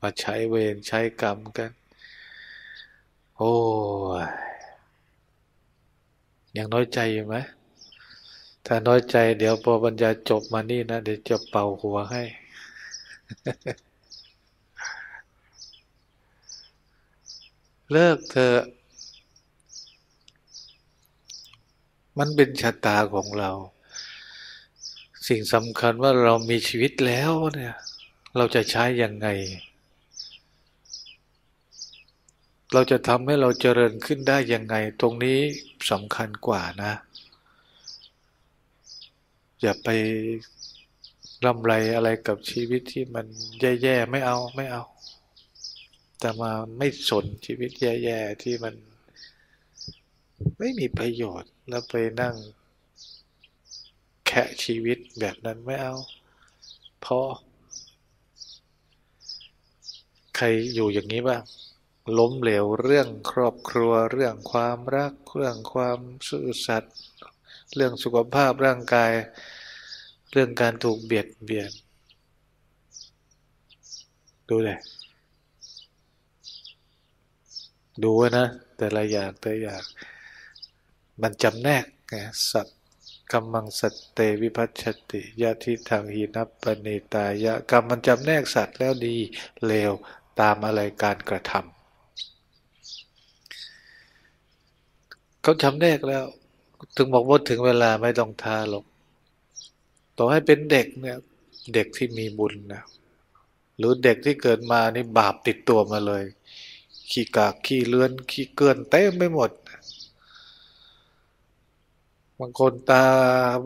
มาใช้เวรใช้กรรมกัน โอ้ยยังน้อยใจอยู่ไหมถ้าน้อยใจเดี๋ยวพอบรรยายจบมานี่นะเดี๋ยวจะเป่าหัวให้ เลิกเถอมันเป็นชะตาของเรา สิ่งสำคัญว่าเรามีชีวิตแล้วเนี่ย เราจะใช้ยังไง เราจะทำให้เราเจริญขึ้นได้ยังไง ตรงนี้สำคัญกว่านะ อย่าไปลำไรอะไรกับชีวิตที่มันแย่ๆไม่เอาไม่เอา แต่มาไม่สนชีวิตแย่ๆที่มัน ไม่มีประโยชน์แล้วไปนั่ง แค่ชีวิตแบบนั้นไม่เอาพอใครอยู่อย่างนี้บ้าง ล้มเหลวเรื่องครอบครัว เรื่องความรัก เรื่องความซื่อสัตย์เรื่องสุขภาพร่างกาย เรื่องการถูกเบียดเบียน ดูเลยดูนะ แต่ละอย่างแต่อย่างมันจำแนกไงสัตกรรมังสัตเตวิพัชติยะทิทางหินัปเนตายะกรรมมันจำแนกสัตว์แล้วดีเลวตามอะไรการกระทำ เขาจำแนกแล้ว ถึงบอกว่าถึงเวลาไม่ต้องทาหรอกต่อให้เป็นเด็กเนี่ย เด็กที่มีบุญนะหรือเด็กที่เกิดมานี่บาปติดตัวมาเลย ขี้กากขี้เลือน ขี้เกินเต็มไปหมดบางคนตา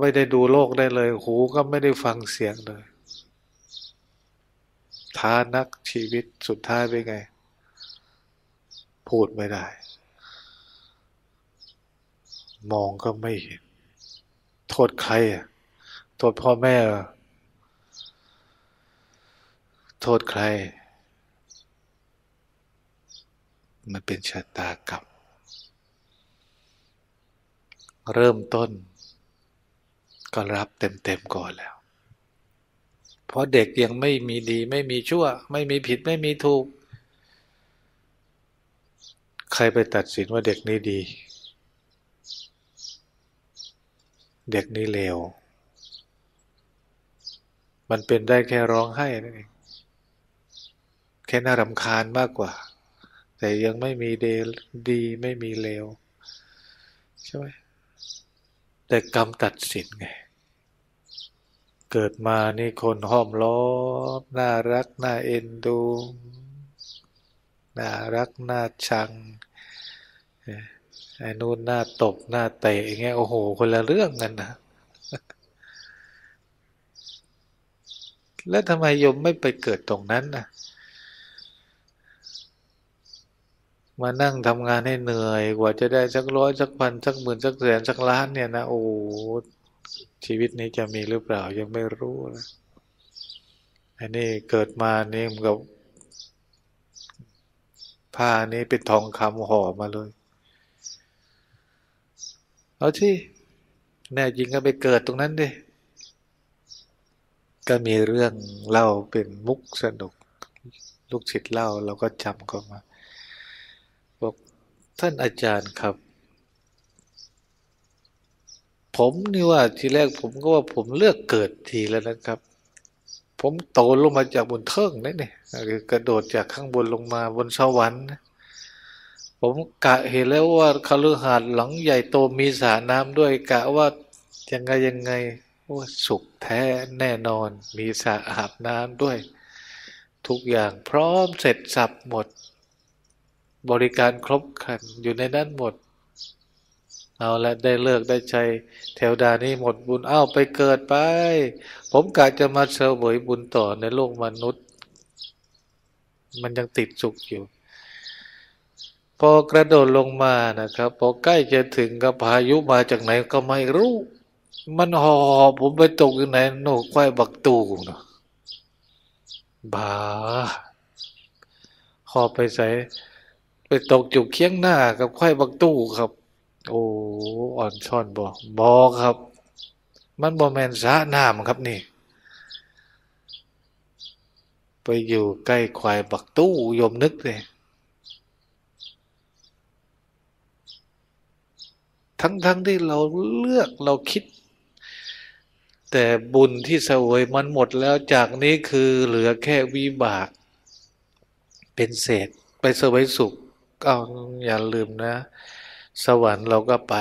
ไม่ได้ดูโลกได้เลย หูก็ไม่ได้ฟังเสียงเลยทานักชีวิตสุดท้ายเป็นไง พูดไม่ได้ มองก็ไม่เห็น โทษใครอะ โทษพ่อแม่ โทษใคร มันเป็นชะตากรรมเริ่มต้น ก็รับเต็มๆก่อนแล้ว เพราะเด็กยังไม่มีดี ไม่มีชั่ว ไม่มีผิดไม่มีถูก ใครไปตัดสินว่าเด็กนี้ดี เด็กนี้เลว มันเป็นได้แค่ร้องไห้นั่นเอง แค่น่ารำคาญมากกว่า แต่ยังไม่มีเดดีไม่มีเลว ใช่ไหมแต่กรรมตัดสินไง เกิดมานี่คนห้อมล้อมน่ารัก น่าเอ็นดู น่ารัก น่าชัง ไอ้นู่นหน่าตบน่าเตะอย่างเงี้ยโอ้โห คนละเรื่องกันนะแล้วทำไมยมไม่ไปเกิดตรงนั้นนะมานั่งทำงานให้เหนื่อย กว่าจะได้สักร้อยสักพันสักหมื่นสักแสนสักล้านเนี่ยนะโอ้ชีวิตนี้จะมีหรือเปล่ายังไม่รู้นะอันนี้เกิดมานี่มันกับผ้านี้เป็นทองคำห่อมาเลย เอาที่แน่จริงก็ไปเกิดตรงนั้นดิก็มีเรื่องเล่าเป็นมุกสนุก ลูกศิษย์เล่าเราก็จำก็มา บอกท่านอาจารย์ครับ ผมนี่ว่าทีแรกผมก็ว่าผมเลือกเกิดทีแล้วนะครับ ผมโตลงมาจากบนเทิงนี่นี่คือกระโดดจากข้างบนลงมาบนสวรรค์ ผมกะเห็นแล้วว่าคฤหาสน์หลังใหญ่โตมีสระน้ำด้วยกะว่ายังไงยังไงว่าสุขแท้แน่นอน มีสระอาบน้ำด้วย ทุกอย่างพร้อมเสร็จสับหมด บริการครบครันอยู่ในนั้นหมด เอาละได้เลิกได้ใจแถวดานี้หมดบุญเอ้าไปเกิดไป ผมกะจะมาเสวยบุญต่อในโลกมนุษย์ มันยังติดสุขอยู่ พอกระโดดลงมานะครับ พอใกล้จะถึงกับพายุมาจากไหนก็ไม่รู้ มันหอผมไปตกอยู่ไหนโนกควายบักตูเนาะบาหอบไปใส่ไปตกจุกเคียงหน้ากับไข่บักตู้ครับ โอ้อ่อนช้อนบอบอครับ มันบอแมนสะน้ำครับนี่ ไปอยู่ใกล้ควายบักตู้ยมนึกเลย ทั้งๆทที่เราเลือกเราคิด แต่บุญที่เสวยมันหมดแล้วจากนี้คือเหลือแค่วิบาก เป็นเศษ ไปเสวยสุขก็อย่าลืมนะ สวรรค์เราก็ไป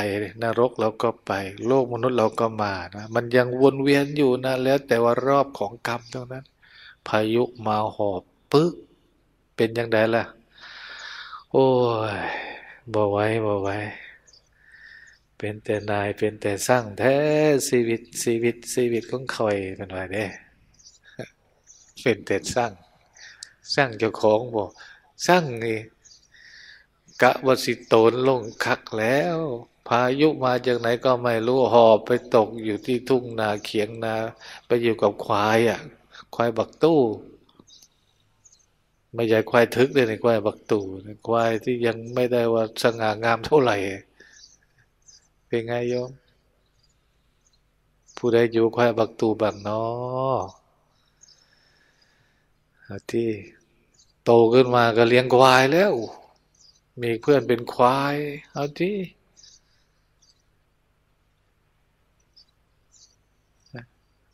นรกเราก็ไป โลกมนุษย์เราก็มานะมันยังวนเวียนอยู่นะแล้วแต่ว่ารอบของกรรมตรงนั้น พายุมาหอบปึ๊กเป็นยังไงล่ะ โอ้ยบ่ไว้บ่ไว้ เป็นแต่นายเป็นแต่สร้างแท้ชีวิตชีวิตชีวิตของคอยเป็นไรเด้เป็นแต่สร้าง สร้างเจ้าของบอกสร้างนี่กะวสิโตนลงคักแล้ว พายุมาจากไหนก็ไม่รู้หอบไปตกอยู่ที่ทุ่งนาเขียงนา ไปอยู่กับควายอะ ควายบักตู้ ไม่ใช่ควายทึกเลยในควายบักตู้ควายที่ยังไม่ได้ว่าสง่างามเท่าไหร่ เป็นไงโยม ผู้ใดอยู่ควายบักตูบังนอที่โตขึ้นมาก็เลี้ยงควายแล้ว มีเพื่อนเป็นควาย เอาที่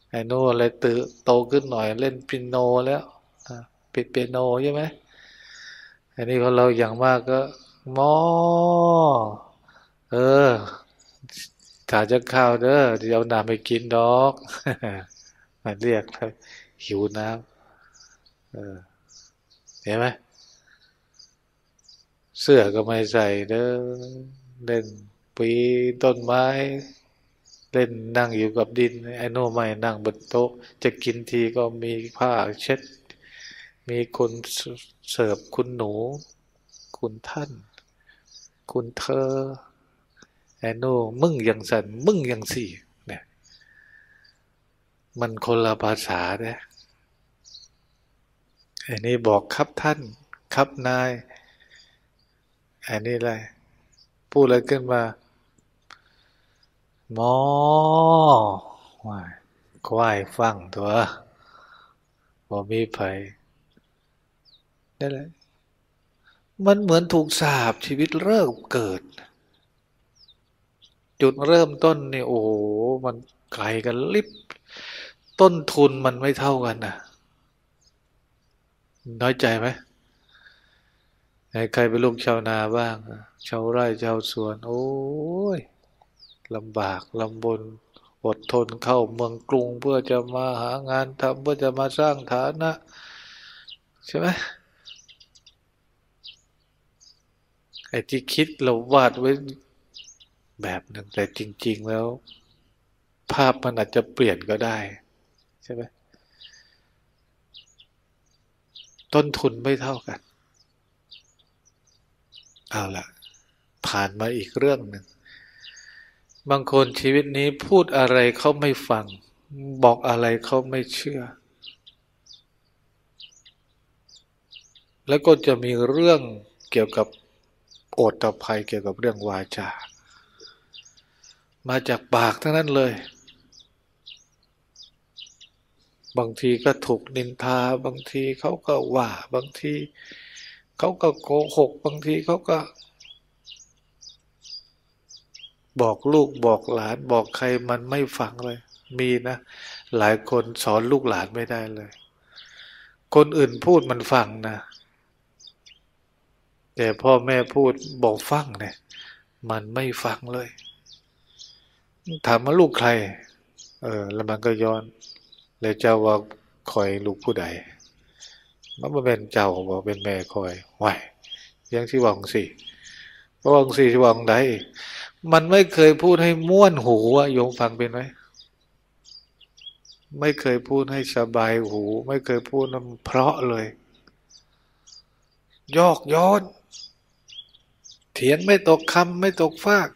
ไอ้โน่นอะไรตื่โตขึ้นหน่อยเล่นปิโนแล้วปิดเปียโนใช่ไหมอันนี้ของเราอย่างมากก็มอ เออ ถาจะข้าวเด้อเดี๋ยวน้ำไปกินดอกมันเรียกหิวน้ำเออเห็นไหมเสื้อก็ไม่ใส่เด้อเล่นปีต้นไม้ เล่นนั่งอยู่กับดินไอ้โน่ไม่นั่งบนโต๊ะ จะกินทีก็มีผ้าเช็ด มีคนเสิร์ฟคุณหนู คุณท่าน คุณเธอ ไอ้โน่มึงยังสันมึงยังสี่เนี่ย มันคนละภาษาเนี่ยไอันนี้บอกครับท่านครับนายไอันนี้อะไรพูดอะไรขึ้นมาหมอวายควายฟังตัวบ่มีไผนั่นแหละมันเหมือนถูกสาบชีวิตเริ่มเกิด จุดเริ่มต้นนี่โอ้โหมันไกลกันลิบต้นทุนมันไม่เท่ากันนะน้อยใจไหมใครเป็นลูกชาวนาบ้างชาวไร่ชาวสวน โอ้ยลำบากลำบนอดทนเข้าเมืองกรุงเพื่อจะมาหางานทำเพื่อจะมาสร้างฐานะ ใช่ไหมไอ้ที่คิดเราวาดไว้ แบบหนึ่งแต่จริง ๆ แล้ว ภาพมันอาจจะเปลี่ยนก็ได้ ใช่ไหมต้นทุนไม่เท่ากัน เอาละผ่านมาอีกเรื่องหนึ่ง บางคนชีวิตนี้พูดอะไรเขาไม่ฟัง บอกอะไรเขาไม่เชื่อ แล้วก็จะมีเรื่องเกี่ยวกับโอตภัยเกี่ยวกับเรื่องวาจา มาจากปากทั้งนั้นเลย บางทีก็ถูกนินทา บางทีเขาก็ว่า บางทีเขาก็โกหก บางทีเขาก็ บอกลูกบอกหลาน บอกใครมันไม่ฟังเลย มีนะ หลายคนสอนลูกหลานไม่ได้เลย คนอื่นพูดมันฟังนะแต่พ่อแม่พูดบอกฟังเนี่ยมันไม่ฟังเลย ถามว่าลูกใคร เออ แล้วมันก็ย้อนเลยเจ้าว่าคอยลูกผู้ใด มันมาเป็นเจ้าบอกเป็นแม่คอยไหวยังที่วังสี่วังสี่ที่วังใดมันไม่เคยพูดให้ม้วนหูอะโยมฟังเป็นไหมไม่เคยพูดให้สบายหู ไม่เคยพูดน้ำเพราะเลย ยอกย้อน เถียงไม่ตกคำไม่ตกฟาก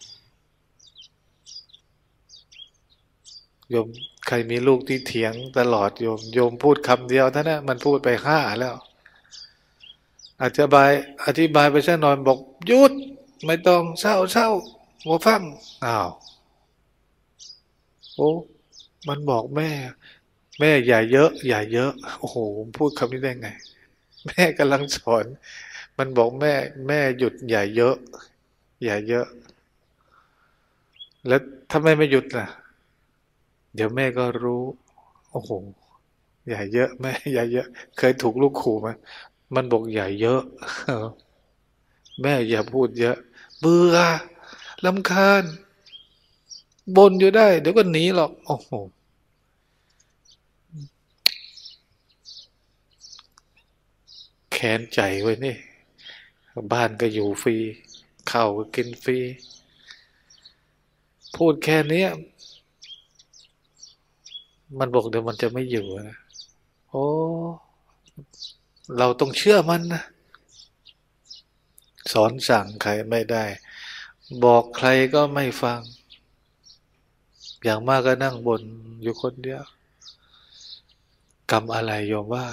โยมใครมีลูกที่เถียงตลอดโยมโยมพูดคำเดียวท่านนะมันพูดไปห้าแล้วอธิบายอธิบายไปสักหน่อยบอกหยุดไม่ต้องเศร้าเศร้าหัวฟังอ้าวโอ้มันบอกแม่ แม่อย่าเยอะ อย่าเยอะโอ้โหพูดคำนี้ได้ไง แม่กำลังสอน มันบอกแม่ แม่หยุดอย่าเยอะ อย่าเยอะ แล้วถ้าแม่ไม่หยุดล่ะ เดี๋ยวแม่ก็รู้ โอ้โหอย่เยอะแม่อย่เยอะ เคยถูกลูกขู่ไหมมันบอกอย่เยอะ แม่อย่าพูดเยอะ เบื่อลำคาญบนอยู่ได้ เดี๋ยวก็หนีหรอก โอ้โห แค้นใจไว้นี่ บ้านก็อยู่ฟรีข้าวก็กินฟรี พูดแค่นี้ มันบอกเดี๋ยวมันจะไม่อยู่นะโอ้เราต้องเชื่อมันนะสอนสั่งใครไม่ได้ บอกใครก็ไม่ฟัง อย่างมากก็นั่งบนอยู่คนเดียวกรรมอะไรโยมว่า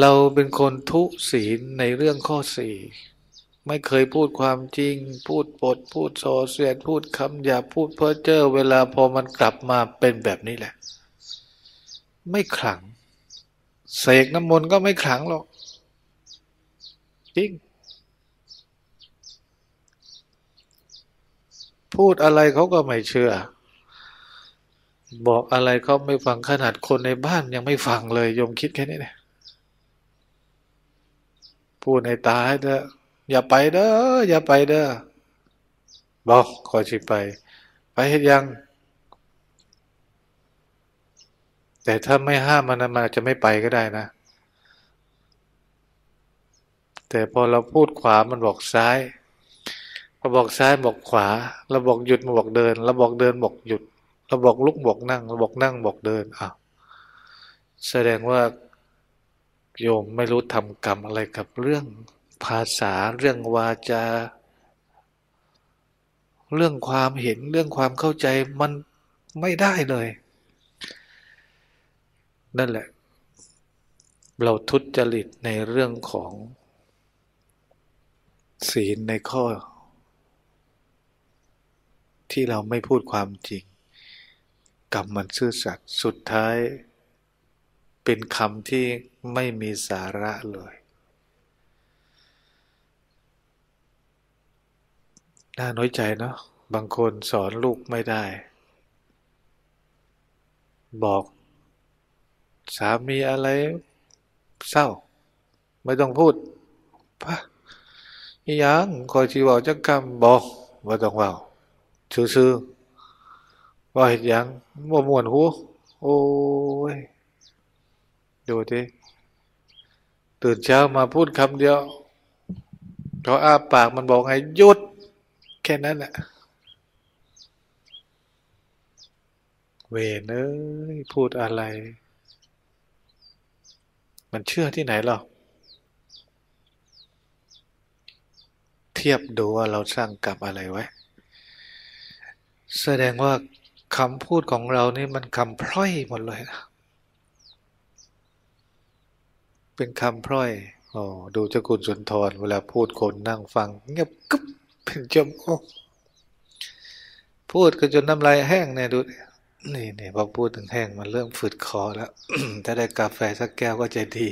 เราเป็นคนทุศีลในเรื่องข้อสี่ ไม่เคยพูดความจริง พูดปด พูดโซเสียด พูดคำหยาพูดเพ้อเจ้อเวลาพอมันกลับมาเป็นแบบนี้แหละ ไม่ขลัง เสกน้ำมนต์ก็ไม่ขลังหรอกจริงพูดอะไรเขาก็ไม่เชื่อ บอกอะไรเขาไม่ฟังขนาดคนในบ้านยังไม่ฟังเลยยมคิดแค่นี้เนี่ยพูดในตาให้เด้อ อย่าไปเด้ออย่าไปเด้อบอกขอชิไป ไปเห็นยัง แต่ถ้าไม่ห้ามมันมันจะไม่ไปก็ได้นะ แต่พอเราพูดขวามันบอกซ้ายเราบอกซ้ายบอกขวาเราบอกหยุดมาบอกเดินเราบอกเดินบอกหยุดเราบอกลุกบอกนั่งเราบอกนั่งบอกเดินอะแสดงว่าโยมไม่รู้ทำกรรมอะไรกับเรื่อง ภาษาเรื่องวาจา เรื่องความเห็นเรื่องความเข้าใจมันไม่ได้เลย นั่นแหละ เราทุจริตในเรื่องของศีลในข้อ ที่เราไม่พูดความจริงกรรมมันซื่อสัตย์สุดท้ายเป็นคำที่ไม่มีสาระเลย น่าน้อยใจเนาะบางคนสอนลูกไม่ได้ บอก สามีอะไรเศร้า ไม่ต้องพูดปะยังคอยชีบอกจักคำบอกว่าต้องว่าซื่อๆว่าเห็นยังว่าม่วนหูโอ้ยดูดิตื่นเช้ามาพูดคำเดียวเขาอ้าปากมันบอกไงหยุด ค่นั้นแหละเวนเอ้ยพูดอะไร มันเชื่อที่ไหนหรอเทียบดูว่าเราสร้างกรรมอะไรไว้ แสดงว่าคำพูดของเรานี่มันคำพร่อยหมดเลยนะเป็นคำพร่อย อ๋อ ดูเจ้าคุณสุนทร เวลาพูดคนนั่งฟัง เงียบกึ๊บ เป็นจมอ้พูดก็จนน้ำลายแห้งเนี่ยดูนี่นี่พอพูดถึงแห้งมันเริ่มฝืดคอแล้วถ้าได้กาแฟสักแก้วก็จะดี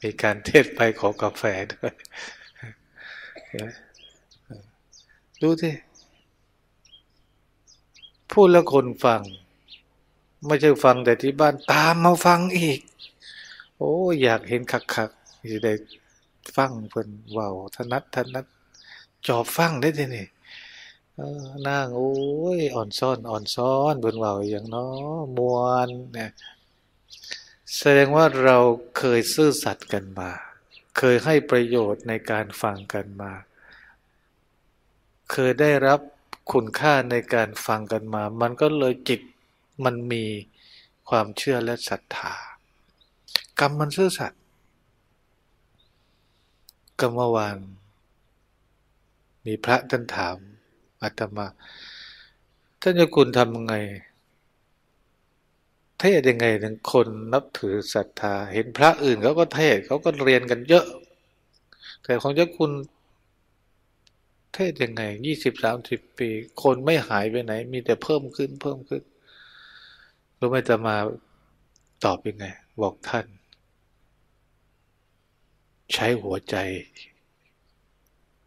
มีการเทศไปขอกาแฟด้วยดูสิพูดแล้วคนฟัง ไม่ใช่ฟังแต่ที่บ้านตามมาฟังอีก โอ้ อยากเห็นคักคักจะได้ฟังเพิ่นเว้าทนัดทนัด จอบฟังได้ทีนี่นั่งโอ้ยอ่อนซ้อนอ่อนซ้อนเพิ่นเว้าอย่างเนาะมวนเนี่ยแสดงว่าเราเคยซื่อสัตย์กันมา เคยให้ประโยชน์ในการฟังกันมา เคยได้รับคุณค่าในการฟังกันมา มันก็เลยจิตมันมีความเชื่อและศรัทธากรรมมันซื่อสัตย์กรรมวาน มีพระท่านถามอาตมา ท่านเจ้าคุณทำยังไง เทศยังไงถึงคนนับถือศรัทธา เห็นพระอื่นเขาก็เทศเขาก็เรียนกันเยอะ แต่ของเจ้าคุณเทศยังไงยี่สิบสามสิบปี คนไม่หายไปไหน มีแต่เพิ่มขึ้นเพิ่มขึ้นรู้ไหมจะมาตอบยังไง บอกท่าน ใช้หัวใจ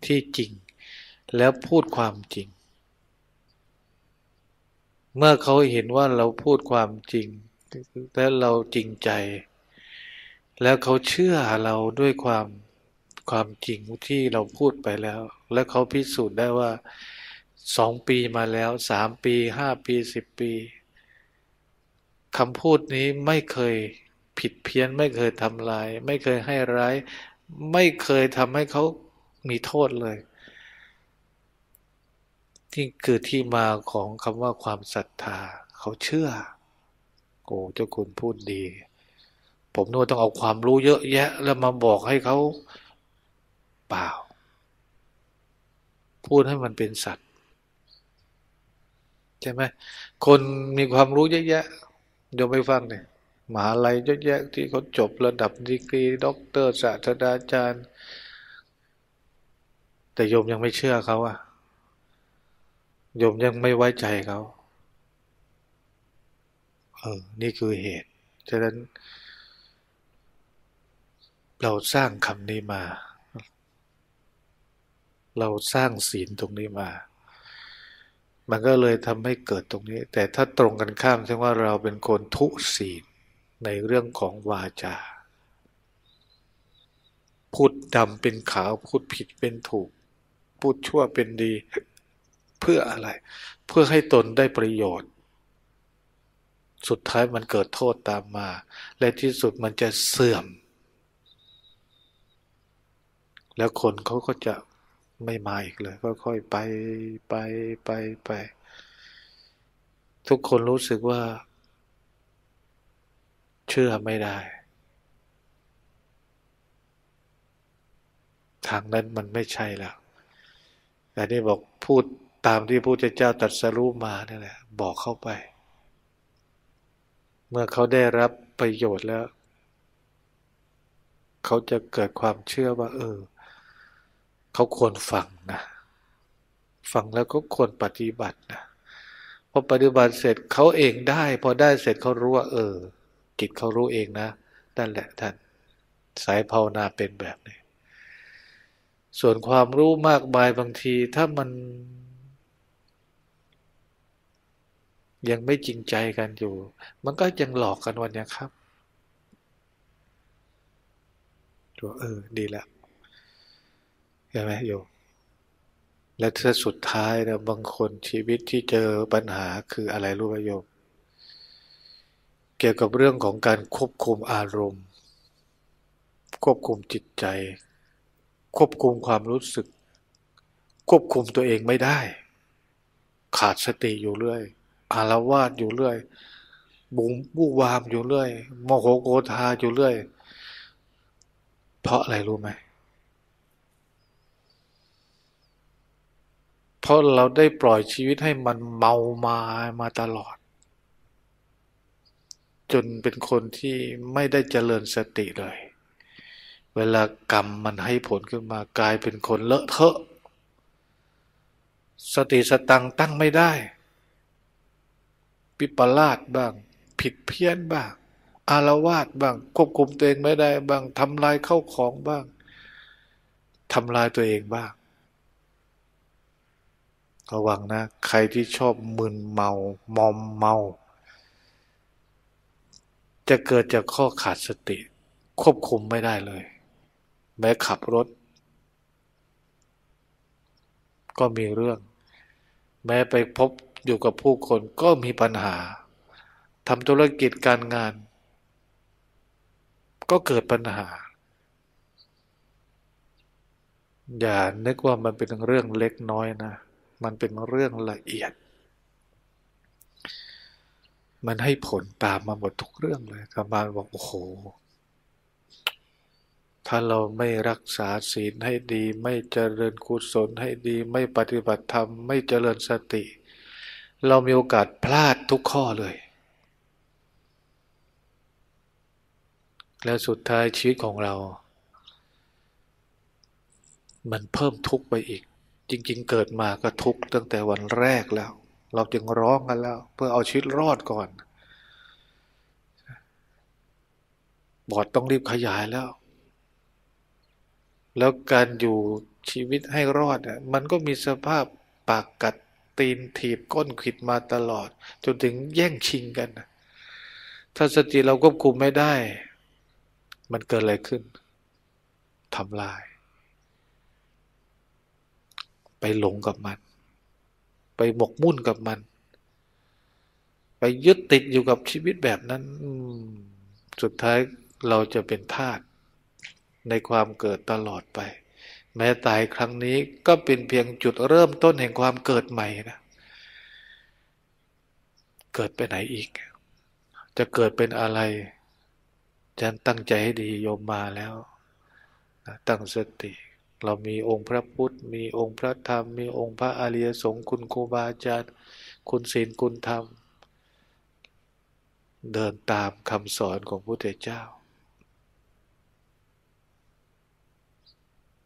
ที่จริง แล้วพูดความจริง เมื่อเขาเห็นว่าเราพูดความจริง และเราจริงใจ แล้วเขาเชื่อเราด้วยความความจริงที่เราพูดไปแล้ว และเขาพิสูจน์ได้ว่าสองปีมาแล้วสามปีห้าปีสิบปีคำพูดนี้ไม่เคยผิดเพี้ยน ไม่เคยทำลาย ไม่เคยให้ร้าย ไม่เคยทำให้เขามีโทษเลย ที่คือที่มาของคำว่าความศรัทธา เขาเชื่อ โอ้เจ้าคุณพูดดี ผมนึกว่ต้องเอาความรู้เยอะแยะ แล้วมาบอกให้เขาเปล่า พูดให้มันเป็นสัตว์ใช่ไหมคนมีความรู้เยอะแยะเดี๋ยวไปฟังเนี่ยมหาลัยเยอะแยะที่เขาจบระดับดีกรีด็อกเตอร์ศาสตราจารย์ แต่โยมยังไม่เชื่อเขาอะ โยมยังไม่ไว้ใจเขาเออนี่คือเหตุ ฉะนั้น เราสร้างคำนี้มา เราสร้างศีลตรงนี้มา มันก็เลยทำให้เกิดตรงนี้ แต่ถ้าตรงกันข้ามแสดงว่าเราเป็นคนทุศีลในเรื่องของวาจา พูดดำเป็นขาว พูดผิดเป็นถูก พูดชั่วเป็นดี เพื่ออะไร เพื่อให้ตนได้ประโยชน์ สุดท้ายมันเกิดโทษตามมา และที่สุดมันจะเสื่อม แล้วคนเขาก็จะไม่มาอีกเลยค่อยๆไปไปไปไป ทุกคนรู้สึกว่า เชื่อไม่ได้ ทางนั้นมันไม่ใช่แล้วแต่นี่บอกพูด ตามที่พระเจ้าตรัสรู้มานี่แหละ บอกเข้าไป เมื่อเขาได้รับประโยชน์แล้ว เขาจะเกิดความเชื่อว่า เออ เขาควรฟังนะฟังแล้วก็ควรปฏิบัตินะพอปฏิบัติเสร็จเขาเองได้ พอได้เสร็จเขารู้ว่า เออจิตเขารู้เองนะนั่นแหละท่าน สายภาวนาเป็นแบบนี้ ส่วนความรู้มากมายบางที ถ้ามัน ยังไม่จริงใจกันอยู่ มันก็ยังหลอกกันวันนี้ครับตัวเออ ดีแล้วเห็นไหมโยมและถ้าสุดท้ายนะบางคนชีวิตที่เจอปัญหาคืออะไรรู้ไหมโยม เกี่ยวกับเรื่องของการควบคุมอารมณ์ ควบคุมจิตใจ ควบคุมความรู้สึก ควบคุมตัวเองไม่ได้ ขาดสติอยู่เรื่อย อารวาสอยู่เรื่อย บุงบูวามอยู่เรื่อยโมโหโกธาอยู่เรื่อย เพราะอะไรรู้ไหมเพราะเราได้ปล่อยชีวิตให้มันเมามามาตลอด จนเป็นคนที่ไม่ได้เจริญสติเลย เวลากรรมมันให้ผลขึ้นมากลายเป็นคนเลอะเทอะ สติสตังตั้งไม่ได้ ปิปลาสบ้าง ผิดเพี้ยนบ้าง อารวาสบ้าง ควบคุมตัวเองไม่ได้บ้างทำลายเข้าของบ้างทำลายตัวเองบ้างระวังนะ ใครที่ชอบมึนเมามอมเมา จะเกิดจากข้อขาดสติ ควบคุมไม่ได้เลย แม้ขับรถ ก็มีเรื่อง แม้ไปพบ อยู่กับผู้คนก็มีปัญหาทำธุรกิจการงาน ก็เกิดปัญหา อย่านึกว่ามันเป็นเรื่องเล็กน้อยนะ มันเป็นเรื่องละเอียด มันให้ผลตามมาหมดทุกเรื่องเลยกรรมาบอกโอ้โห ถ้าเราไม่รักษาศีลให้ดี ไม่เจริญกุศลให้ดี ไม่ปฏิบัติธรรม ไม่เจริญสติ เรามีโอกาสพลาดทุกข้อเลย แล้วสุดท้ายชีวิตของเรา มันเพิ่มทุกข์ไปอีก จริง ๆ เกิดมาก็ทุกข์ตั้งแต่วันแรกแล้ว เราจึงร้องกันแล้ว เพื่อเอาชีวิตรอดก่อน บอดต้องรีบขยายแล้ว แล้วการอยู่ชีวิตให้รอดอะมันก็มีสภาพปากกัด ตีนถีบก้นขิดมาตลอด จนถึงแย่งชิงกันถ้าสติเราควบคุมไม่ได้ มันเกิดอะไรขึ้นทำลาย ไปหลงกับมัน ไปหมกมุ่นกับมัน ไปยึดติดอยู่กับชีวิตแบบนั้นสุดท้ายเราจะเป็นทาสในความเกิดตลอดไป แม้ตายครั้งนี้ก็เป็นเพียงจุดเริ่มต้นแห่งความเกิดใหม่นะเกิดไปไหนอีก จะเกิดเป็นอะไรจันตั้งใจให้ดีโยมมาแล้วตั้งสติ เรามีองค์พระพุทธ มีองค์พระธรรม มีองค์พระอริยสงฆ์คุณครูบาอาจารย์ คุณศีลคุณธรรม เดินตามคำสอนของพระพุทธเจ้า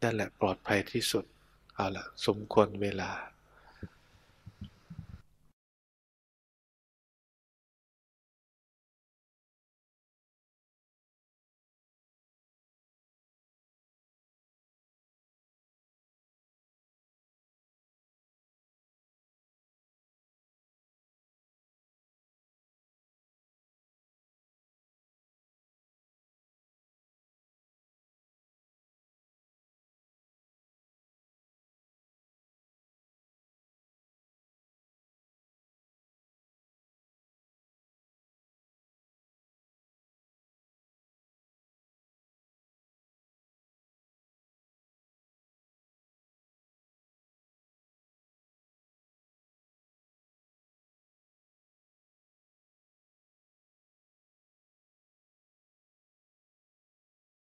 นั่นแหละปลอดภัยที่สุด เอาละสมควรเวลา